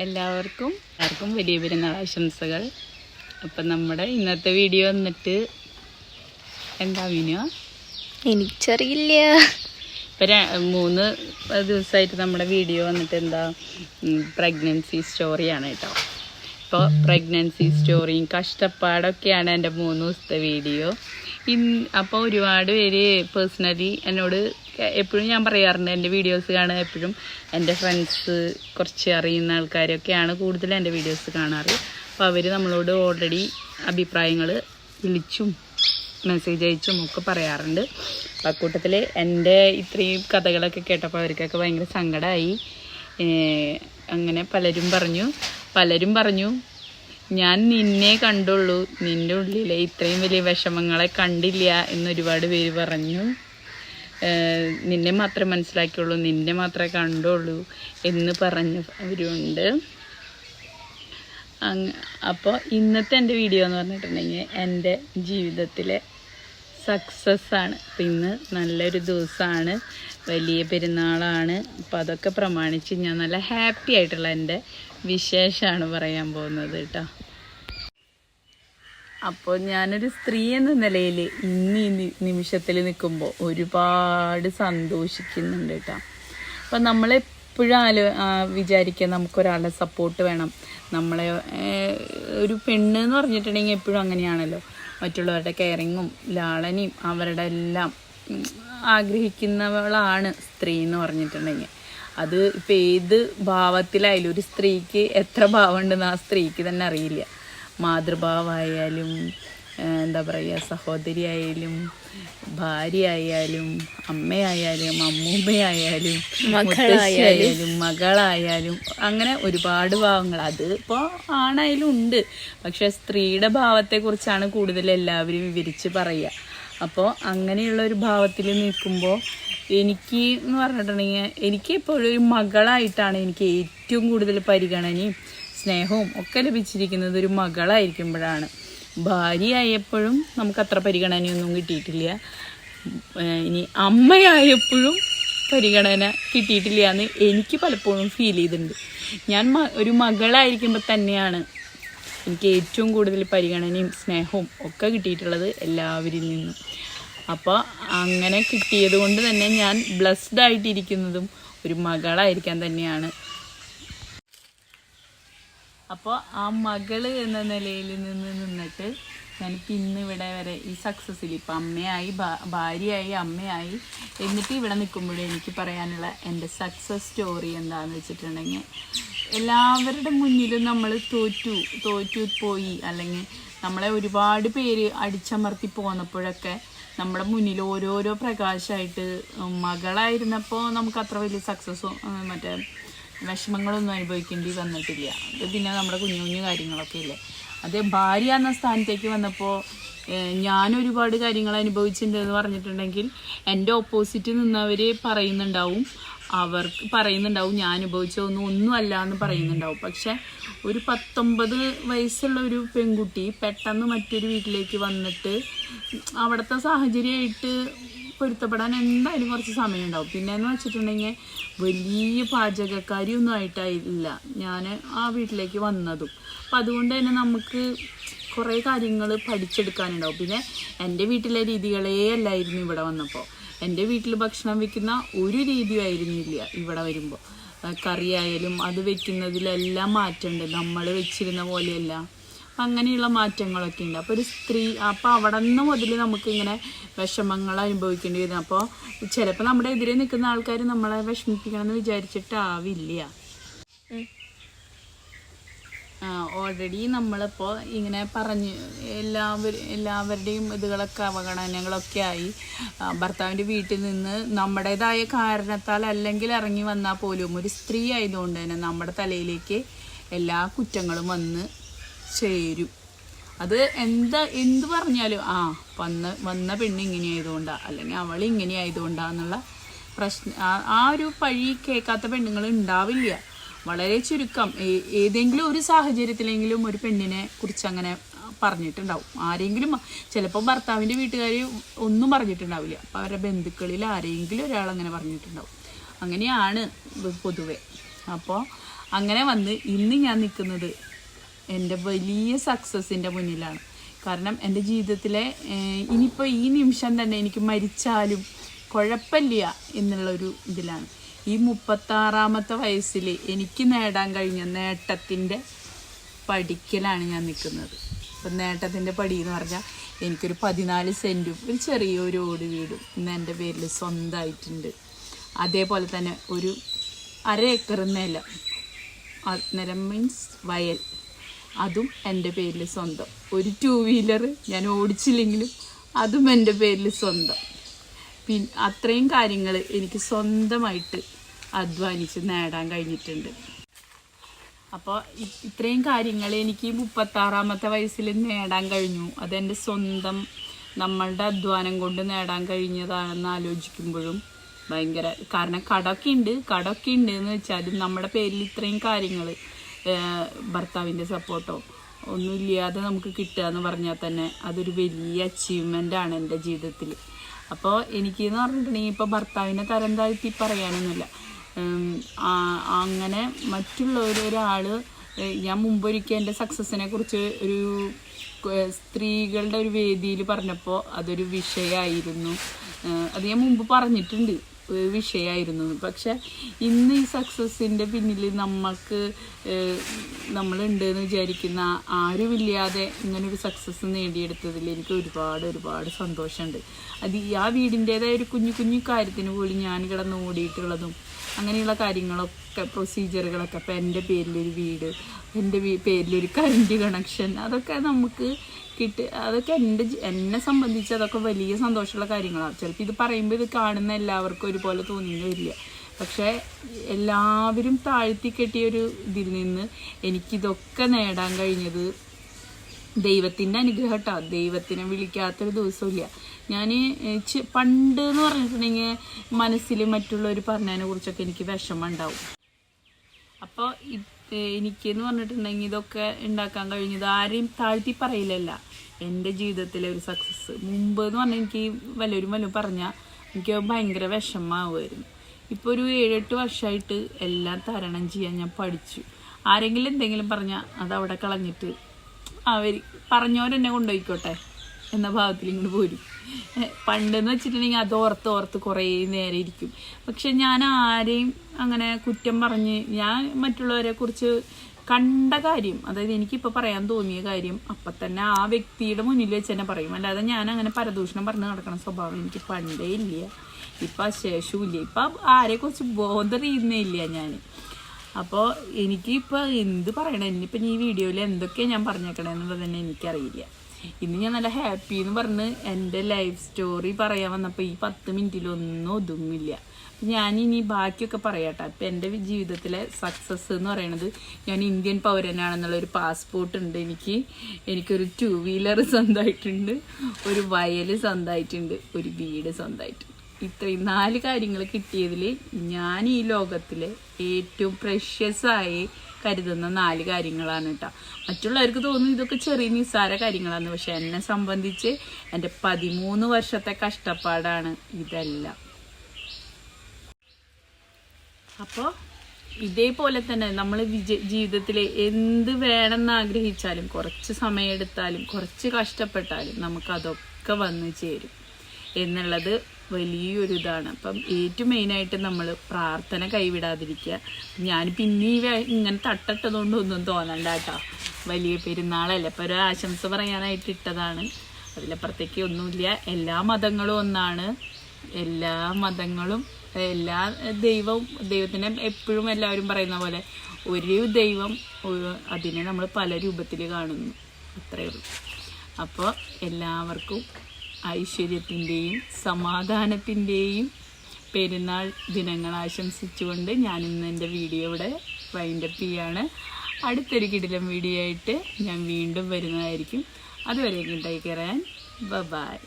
എല്ലാവർക്കും എല്ലാവർക്കും വലിയ പെരുന്നാൾ ആശംസകൾ. അപ്പം നമ്മുടെ ഇന്നത്തെ വീഡിയോ വന്നിട്ട് എന്താ മീനോ എനിക്കറിയില്ല. ഇപ്പം മൂന്ന് ദിവസമായിട്ട് നമ്മുടെ വീഡിയോ വന്നിട്ട് എന്താ പ്രഗ്നൻസി സ്റ്റോറിയാണ് കേട്ടോ. ഇപ്പോൾ പ്രഗ്നൻസി സ്റ്റോറിയും കഷ്ടപ്പാടൊക്കെയാണ് എന്റെ മൂന്ന് ദിവസത്തെ വീഡിയോ. ഇൻ അപ്പോൾ ഒരുപാട് പേര് പേഴ്സണലി എന്നോട് എപ്പോഴും ഞാൻ പറയാറുണ്ട്. എന്റെ വീഡിയോസ് കാണുക എപ്പോഴും. എന്റെ ഫ്രണ്ട്സ് കുറച്ച് അറിയുന്ന ആൾക്കാരൊക്കെയാണ് കൂടുതൽ എന്റെ വീഡിയോസ് കാണാറ്. അപ്പോൾ അവർ നമ്മളോട് ഓൾറെഡി അഭിപ്രായങ്ങൾ വിളിച്ചും മെസ്സേജ് അയച്ചും ഒക്കെ പറയാറുണ്ട്. അപ്പം അക്കൂട്ടത്തിൽ എന്റെ ഇത്രയും കഥകളൊക്കെ കേട്ടപ്പോൾ അവർക്കൊക്കെ ഭയങ്കര സങ്കടമായി അങ്ങനെ പലരും പറഞ്ഞു. പലരും പറഞ്ഞു ഞാൻ നിന്നെ കണ്ടുള്ളൂ. നിന്റെ ഉള്ളിലെ ഇത്രയും വലിയ വിഷമങ്ങളെ കണ്ടില്ല എന്നൊരുപാട് പേര് പറഞ്ഞു. നിന്നെ മാത്രമേ മനസ്സിലാക്കിയുള്ളൂ നിന്നെ മാത്രമേ കണ്ടുള്ളൂ എന്ന് പറഞ്ഞു അവരുണ്ട്. അങ്ങ് അപ്പോൾ ഇന്നത്തെ എന്റെ വീഡിയോ എന്ന് പറഞ്ഞിട്ടുണ്ടെങ്കിൽ എന്റെ ജീവിതത്തിലെ സക്സസ് ആണ്. അപ്പം ഇന്ന് നല്ലൊരു ദിവസമാണ് വലിയ പെരുന്നാളാണ്. അപ്പം അതൊക്കെ പ്രമാണിച്ച് ഞാൻ നല്ല ഹാപ്പി ആയിട്ടുള്ള എന്റെ വിശേഷമാണ് പറയാൻ പോകുന്നത് കേട്ടോ. അപ്പോൾ ഞാനൊരു സ്ത്രീ എന്ന നിലയിൽ ഇന്ന് ഈ നിമിഷത്തിൽ നിൽക്കുമ്പോൾ ഒരുപാട് സന്തോഷിക്കുന്നുണ്ട് കേട്ടോ. അപ്പം നമ്മളെപ്പോഴും ആലോ വിചാരിക്കുക നമുക്കൊരാളുടെ സപ്പോർട്ട് വേണം. നമ്മളെ ഒരു പെണ്ണ് എന്ന് പറഞ്ഞിട്ടുണ്ടെങ്കിൽ എപ്പോഴും അങ്ങനെയാണല്ലോ. മറ്റുള്ളവരുടെ കെയറിങ്ങും ലാളനയും അവരുടെ എല്ലാം ആഗ്രഹിക്കുന്നവളാണ് സ്ത്രീ എന്ന് പറഞ്ഞിട്ടുണ്ടെങ്കിൽ. അത് ഇപ്പം ഏത് ഭാവത്തിലായാലും ഒരു സ്ത്രീക്ക് എത്ര ഭാവമുണ്ടെന്ന് ആ സ്ത്രീക്ക് തന്നെ അറിയില്ല. മാതൃഭാവമായാലും ഏഹ് എന്താ പറയുക സഹോദരി ആയാലും ഭാര്യ ആയാലും അമ്മയായാലും അമ്മൂമ്മയായാലും മുത്തശ്ശിയായാലും മകളായാലും. അങ്ങനെ ഒരുപാട് ഭാവങ്ങൾ. അത് ഇപ്പോൾ ആണായാലും ഉണ്ട്. പക്ഷെ സ്ത്രീയുടെ ഭാവത്തെക്കുറിച്ചാണ് കൂടുതൽ എല്ലാവരും വിവരിച്ച് പറയുക അപ്പോൾ അങ്ങനെയുള്ള ഒരു ഭാവത്തിൽ നിൽക്കുമ്പോൾ എനിക്ക് എന്ന് പറഞ്ഞിട്ടുണ്ടെങ്കിൽ എനിക്ക് ഇപ്പോഴൊരു ഒരു മകളായിട്ടാണ് എനിക്ക് ഏറ്റവും കൂടുതൽ പരിഗണനയും സ്നേഹവും ഒക്കെ ലഭിച്ചിരിക്കുന്നത് ഒരു മകളായിരിക്കുമ്പോഴാണ്. ഭാര്യയായപ്പോഴും നമുക്ക് അത്ര പരിഗണനയൊന്നും കിട്ടിയിട്ടില്ല. ഇനി അമ്മയായപ്പോഴും പരിഗണന കിട്ടിയിട്ടില്ല എന്ന് എനിക്ക് പലപ്പോഴും ഫീൽ ചെയ്തിട്ടുണ്ട്. ഞാൻ ഒരു മകളായിരിക്കുമ്പോൾ തന്നെയാണ് എനിക്ക് ഏറ്റവും കൂടുതൽ പരിഗണനയും സ്നേഹവും ഒക്കെ കിട്ടിയിട്ടുള്ളത് എല്ലാവരിൽ നിന്നും. അപ്പോൾ അങ്ങനെ കിട്ടിയത് കൊണ്ട് തന്നെ ഞാൻ ബ്ലസ്ഡ് ആയിട്ടിരിക്കുന്നതും ഒരു മകളായിരിക്കാൻ തന്നെയാണ് അപ്പോൾ ആ മകൾ എന്ന നിലയിൽ നിന്ന് നിന്നിട്ട് എനിക്ക് ഇന്ന് ഇവിടെ വരെ ഈ സക്സസ്സിൽ ഇപ്പം അമ്മയായി ഭാര്യയായി അമ്മയായി. എന്നിട്ട് ഇവിടെ നിൽക്കുമ്പോഴേ എനിക്ക് പറയാനുള്ള എന്റെ സക്സസ് സ്റ്റോറി എന്താണെന്ന് വെച്ചിട്ടുണ്ടെങ്കിൽ എല്ലാവരുടെ മുന്നിലും നമ്മൾ തോറ്റു തോറ്റു പോയി. അല്ലെങ്കിൽ നമ്മളെ ഒരുപാട് പേര് അടിച്ചമർത്തി പോന്നപ്പോഴൊക്കെ നമ്മുടെ മുന്നിൽ ഓരോരോ പ്രകാശമായിട്ട് മകളായിരുന്നപ്പോൾ നമുക്ക് അത്ര വലിയ സക്സസ്സും മറ്റേ വിഷമങ്ങളൊന്നും അനുഭവിക്കേണ്ടി വന്നിട്ടില്ല. അത് പിന്നെ നമ്മുടെ കുഞ്ഞു കുഞ്ഞു കാര്യങ്ങളൊക്കെ ഇല്ലേ അത് ഭാര്യ എന്ന സ്ഥാനത്തേക്ക് വന്നപ്പോൾ ഞാൻ ഒരുപാട് കാര്യങ്ങൾ അനുഭവിച്ചിട്ടുണ്ട് എന്ന് പറഞ്ഞിട്ടുണ്ടെങ്കിൽ എന്റെ ഓപ്പോസിറ്റ് നിന്നവർ പറയുന്നുണ്ടാവും. അവർക്ക് പറയുന്നുണ്ടാവും ഞാൻ അനുഭവിച്ച ഒന്നും ഒന്നും അല്ല എന്ന് പറയുന്നുണ്ടാവും. പക്ഷെ ഒരു പത്തൊമ്പത് വയസ്സുള്ള ഒരു പെൺകുട്ടി പെട്ടെന്ന് മറ്റൊരു വീട്ടിലേക്ക് വന്നിട്ട് അവിടുത്തെ സാഹചര്യമായിട്ട് പൊരുത്തപ്പെടാൻ എന്തായാലും കുറച്ച് സമയം ഉണ്ടാവും പിന്നെ എന്ന് വെച്ചിട്ടുണ്ടെങ്കിൽ വലിയ പാചകക്കാരിയൊന്നും ആയിട്ടില്ല ഞാൻ ആ വീട്ടിലേക്ക് വന്നതും. അപ്പം അതുകൊണ്ട് തന്നെ നമുക്ക് കുറേ കാര്യങ്ങൾ പഠിച്ചെടുക്കാനുണ്ടാവും. പിന്നെ എന്റെ വീട്ടിലെ രീതികളേ അല്ലായിരുന്നു ഇവിടെ വന്നപ്പോൾ. എന്റെ വീട്ടിൽ ഭക്ഷണം വയ്ക്കുന്ന ഒരു രീതിയും ആയിരുന്നില്ല ഇവിടെ വരുമ്പോൾ. കറിയായാലും അത് വെക്കുന്നതിലെല്ലാം മാറ്റമുണ്ട്. നമ്മൾ വെച്ചിരുന്ന പോലെയല്ല. അങ്ങനെയുള്ള മാറ്റങ്ങളൊക്കെ ഉണ്ട്. അപ്പോൾ ഒരു സ്ത്രീ അപ്പോൾ അവിടെ നിന്ന് മുതൽ നമുക്കിങ്ങനെ വിഷമങ്ങൾ അനുഭവിക്കേണ്ടി വരും. അപ്പോൾ ചിലപ്പോൾ നമ്മുടെ എതിരെ നിൽക്കുന്ന ആൾക്കാർ നമ്മളെ വിഷമിപ്പിക്കണം എന്ന് വിചാരിച്ചിട്ടാവില്ല ഓൾറെഡി നമ്മളിപ്പോൾ ഇങ്ങനെ പറഞ്ഞ് എല്ലാവരും എല്ലാവരുടെയും ഇതുകളൊക്കെ അവഗണനകളൊക്കെ ആയി. ഭർത്താവിന്റെ വീട്ടിൽ നിന്ന് നമ്മുടേതായ കാരണത്താൽ അല്ലെങ്കിൽ ഇറങ്ങി വന്നാൽ പോലും ഒരു സ്ത്രീ ആയതുകൊണ്ട് തന്നെ നമ്മുടെ തലയിലേക്ക് എല്ലാ കുറ്റങ്ങളും വന്ന് ചേരും. അത് എന്താ എന്ത് പറഞ്ഞാലും ആ വന്ന വന്ന പെണ്ണ് ഇങ്ങനെ ആയതുകൊണ്ടാ അല്ലെങ്കിൽ അവൾ ഇങ്ങനെ ആയതുകൊണ്ടാന്നുള്ള പ്രശ്നം ആ- ഒരു പഴി കേൾക്കാത്ത പെണ്ണുങ്ങൾ ഉണ്ടാവില്ല. വളരെ ചുരുക്കം. ഏതെങ്കിലും ഒരു സാഹചര്യത്തിലെങ്കിലും ഒരു പെണ്ണിനെ കുറിച്ച് അങ്ങനെ പറഞ്ഞിട്ടുണ്ടാവും. ആരെങ്കിലും ചിലപ്പോൾ ഭർത്താവിന്റെ വീട്ടുകാർ ഒന്നും പറഞ്ഞിട്ടുണ്ടാവില്ല. അപ്പോൾ അവരുടെ ബന്ധുക്കളിൽ ആരെങ്കിലും ഒരാൾ അങ്ങനെ പറഞ്ഞിട്ടുണ്ടാവും. അങ്ങനെയാണ് പൊതുവെ. അപ്പോൾ അങ്ങനെ വന്ന് ഇന്ന് ഞാൻ നിൽക്കുന്നത് എന്റെ വലിയ സക്സസിന്റെ മുന്നിലാണ്. കാരണം എന്റെ ജീവിതത്തിലെ ഇനിയിപ്പോൾ ഈ നിമിഷം തന്നെ എനിക്ക് മരിച്ചാലും കുഴപ്പമില്ല എന്നുള്ളൊരു ഇതിലാണ്. ഈ മുപ്പത്താറാമത്തെ വയസ്സിൽ എനിക്ക് നേടാൻ കഴിഞ്ഞ നേട്ടത്തിന്റെ പടിക്കലാണ് ഞാൻ നിൽക്കുന്നത്. അപ്പം നേട്ടത്തിന്റെ പടി എന്ന് പറഞ്ഞാൽ എനിക്കൊരു പതിനാല് സെന്റും ഒരു ചെറിയൊരു ഓട് വീടും ഇന്ന് എന്റെ പേരിൽ സ്വന്തമായിട്ടുണ്ട്. അതേപോലെ തന്നെ ഒരു അര ഏക്കർ നിലം. നിലം മീൻസ് വയൽ. അതും എന്റെ പേരിൽ സ്വന്തം. ഒരു ടു വീലർ ഞാൻ ഓടിച്ചില്ലെങ്കിലും അതും എന്റെ പേരിൽ സ്വന്തം. പിൻ അത്രയും കാര്യങ്ങൾ എനിക്ക് സ്വന്തമായിട്ട് അധ്വാനിച്ച് നേടാൻ കഴിഞ്ഞിട്ടുണ്ട്. അപ്പോൾ ഇത്രയും കാര്യങ്ങൾ എനിക്ക് മുപ്പത്താറാമത്തെ വയസ്സിൽ നേടാൻ കഴിഞ്ഞു. അതെന്റെ സ്വന്തം നമ്മളുടെ അധ്വാനം കൊണ്ട് നേടാൻ കഴിഞ്ഞതാണെന്ന് ആലോചിക്കുമ്പോഴും ഭയങ്കര കാരണം കടമൊക്കെ ഉണ്ട് കടമൊക്കെ ഉണ്ട് എന്ന് വെച്ചാലും നമ്മുടെ പേരിൽ ഇത്രയും കാര്യങ്ങൾ ഭർത്താവിന്റെ സപ്പോർട്ടോ ഒന്നുമില്ലാതെ നമുക്ക് കിട്ടുക എന്ന് പറഞ്ഞാൽ തന്നെ അതൊരു വലിയ അച്ചീവ്മെന്റ് ആണ് എന്റെ ജീവിതത്തിൽ. അപ്പോൾ എനിക്ക് എന്ന് പറഞ്ഞിട്ടുണ്ടെങ്കിൽ ഇപ്പോൾ ഭർത്താവിനെ തരം താഴ്ത്തി പറയാനൊന്നുമില്ല. അങ്ങനെ മറ്റുള്ളവരൊരാൾ ഞാൻ മുമ്പൊരിക്കൽ എന്റെ സക്സസിനെ കുറിച്ച് ഒരു സ്ത്രീകളുടെ ഒരു വേദിയിൽ പറഞ്ഞപ്പോൾ അതൊരു വിഷയമായിരുന്നു. അത് ഞാൻ മുമ്പ് പറഞ്ഞിട്ടുണ്ട്. വിഷയമായിരുന്നു പക്ഷെ ഇന്ന് ഈ സക്സസ്സിന്റെ പിന്നിൽ നമ്മൾക്ക് നമ്മളുണ്ട് എന്ന് വിചാരിക്കുന്ന ആരുമില്ലാതെ ഇങ്ങനൊരു സക്സസ് നേടിയെടുത്തതിൽ എനിക്ക് ഒരുപാട് ഒരുപാട് സന്തോഷമുണ്ട് അത് ആ വീടിന്റേതായ ഒരു കുഞ്ഞു കുഞ്ഞു കാര്യത്തിന് പോലും ഞാൻ കിടന്ന് ഓടിയിട്ടുള്ളതും അങ്ങനെയുള്ള കാര്യങ്ങളൊക്കെ പ്രൊസീജിയറുകളൊക്കെ ഇപ്പം എന്റെ പേരിലൊരു വീട് എന്റെ പേരിലൊരു കറണ്ട് കണക്ഷൻ അതൊക്കെ നമുക്ക് കിട്ടി അതൊക്കെ എന്റെ എന്നെ സംബന്ധിച്ച് അതൊക്കെ വലിയ സന്തോഷമുള്ള കാര്യങ്ങളാണ്. ചിലപ്പോൾ ഇത് പറയുമ്പോൾ ഇത് കാണുന്ന എല്ലാവർക്കും ഒരുപോലെ തോന്നിയെന്ന് വരില്ല. പക്ഷേ എല്ലാവരും താഴ്ത്തി ഒരു ഇതിൽ നിന്ന് എനിക്കിതൊക്കെ നേടാൻ കഴിഞ്ഞത് ദൈവത്തിന്റെ അനുഗ്രഹം കേട്ടോ ദൈവത്തിനെ വിളിക്കാത്തൊരു ദിവസമില്ല ഞാൻ പണ്ട് എന്ന് പറഞ്ഞിട്ടുണ്ടെങ്കിൽ മനസ്സിൽ മറ്റുള്ളവർ പറഞ്ഞതിനെ കുറിച്ചൊക്കെ എനിക്ക് വിഷമം ഉണ്ടാവും. അപ്പോൾ എനിക്കെന്ന് പറഞ്ഞിട്ടുണ്ടെങ്കിൽ ഇതൊക്കെ ഉണ്ടാക്കാൻ കഴിഞ്ഞത് ആരെയും താഴ്ത്തി പറയില്ലല്ല. എന്റെ ജീവിതത്തിലെ ഒരു സക്സസ് മുമ്പ് എന്ന് പറഞ്ഞാൽ എനിക്ക് വല്ലവരും വല്ലതും പറഞ്ഞാൽ എനിക്ക് ഭയങ്കര വിഷമമാവുമായിരുന്നു. ഇപ്പോൾ ഒരു ഏഴെട്ട് വർഷമായിട്ട് എല്ലാം തരണം ചെയ്യാൻ ഞാൻ പഠിച്ചു. ആരെങ്കിലും എന്തെങ്കിലും പറഞ്ഞാൽ അത് അവിടെ കളഞ്ഞിട്ട് അവർ പറഞ്ഞവരെന്നെ കൊണ്ടുപോയിക്കോട്ടെ. എന്ന ഭാഗത്തിൽ ഇങ്ങോട്ട് പോരും. പണ്ടെന്ന് വെച്ചിട്ടുണ്ടെങ്കിൽ അത് ഓർത്ത് ഓർത്ത് കുറേ നേരം ഇരിക്കും. പക്ഷെ ഞാൻ ആരെയും അങ്ങനെ കുറ്റം പറഞ്ഞ് ഞാൻ മറ്റുള്ളവരെ കുറിച്ച് കണ്ട കാര്യം അതായത് എനിക്കിപ്പോൾ പറയാൻ തോന്നിയ കാര്യം അപ്പം തന്നെ ആ വ്യക്തിയുടെ മുന്നിൽ വെച്ച് തന്നെ പറയും. അല്ലാതെ ഞാൻ അങ്ങനെ പരദൂഷണം പറഞ്ഞ് നടക്കണ സ്വഭാവം എനിക്ക് പണ്ടേ ഇല്ല. ഇപ്പം ശേഷവും ഇല്ല ഇപ്പം ആരെക്കുറിച്ച് ചെയ്യുന്നേ ഇല്ല ഞാൻ അപ്പോൾ എനിക്കിപ്പോൾ എന്ത് പറയണം? ഇനിയിപ്പോൾ ഈ വീഡിയോയിൽ എന്തൊക്കെയാണ് ഞാൻ പറഞ്ഞേക്കണേന്നുള്ളത് തന്നെ എനിക്കറിയില്ല. ഇന്ന് ഞാൻ നല്ല ഹാപ്പി എന്ന് പറഞ്ഞ് എന്റെ ലൈഫ് സ്റ്റോറി പറയാൻ വന്നപ്പോൾ ഈ പത്ത് മിനിറ്റിലൊന്നും ഒതുങ്ങില്ല. ഞാൻ ഇനി ബാക്കിയൊക്കെ പറയാട്ടെ. അപ്പം എന്റെ ജീവിതത്തിലെ സക്സസ് എന്ന് പറയണത് ഞാൻ ഇന്ത്യൻ പൗരനാണെന്നുള്ള ഒരു പാസ്പോർട്ട് ഉണ്ട് എനിക്ക്. എനിക്കൊരു ടു വീലർ സ്വന്തമായിട്ടുണ്ട് ഒരു വയൽ സ്വന്തമായിട്ടുണ്ട് ഒരു വീട് സ്വന്തമായിട്ടുണ്ട്. ഇത്രയും നാല് കാര്യങ്ങൾ കിട്ടിയതിൽ ഞാൻ ഈ ലോകത്തിലെ ഏറ്റവും പ്രഷ്യസ് ആയി കരുതുന്ന നാല് കാര്യങ്ങളാണ് കേട്ടോ മറ്റുള്ളവർക്ക് തോന്നുന്നു ഇതൊക്കെ ചെറിയ നിസ്സാര കാര്യങ്ങളാണ്. പക്ഷെ എന്നെ സംബന്ധിച്ച് എന്റെ പതിമൂന്ന് വർഷത്തെ കഷ്ടപ്പാടാണ് ഇതെല്ലാം. അപ്പോൾ ഇതേപോലെ തന്നെ നമ്മൾ വിജ ജീവിതത്തിൽ എന്ത് വേണമെന്ന് ആഗ്രഹിച്ചാലും കുറച്ച് സമയമെടുത്താലും കുറച്ച് കഷ്ടപ്പെട്ടാലും നമുക്കതൊക്കെ വന്നു ചേരും. എന്നുള്ളത് വലിയൊരു ഇതാണ് അപ്പം ഏറ്റവും മെയിനായിട്ട് നമ്മൾ പ്രാർത്ഥന കൈവിടാതിരിക്കുക. ഞാൻ പിന്നെ ഈ ഇങ്ങനെ തട്ടട്ടതുകൊണ്ട് ഒന്നും തോന്നണ്ട കേട്ടോ. വലിയ പെരുന്നാളല്ലേ. അപ്പോൾ ഒരു ആശംസ പറയാനായിട്ട് ഇട്ടതാണ്. അതിലപ്പുറത്തേക്ക് ഒന്നുമില്ല. എല്ലാ മതങ്ങളും ഒന്നാണ്. എല്ലാ മതങ്ങളും എല്ലാ ദൈവവും ദൈവത്തിനെ എപ്പോഴും എല്ലാവരും പറയുന്ന പോലെ ഒരു ദൈവം അതിനെ നമ്മൾ പല രൂപത്തിൽ കാണുന്നു. അത്രയേ ഉള്ളൂ. അപ്പോൾ എല്ലാവർക്കും ഐശ്വര്യത്തിന്റെയും സമാധാനത്തിന്റെയും പെരുന്നാൾ ദിനങ്ങൾ ആശംസിച്ചുകൊണ്ട് ഞാൻ ഇന്ന് എന്റെ വീഡിയോ ഇവിടെ വൈൻഡപ്പ് ചെയ്യാണ്. അടുത്തൊരു കിടിലം വീഡിയോ ആയിട്ട് ഞാൻ വീണ്ടും വരുന്നതായിരിക്കും. അതുവരെ ടേക്ക് കെയർ ആൻഡ് ബൈ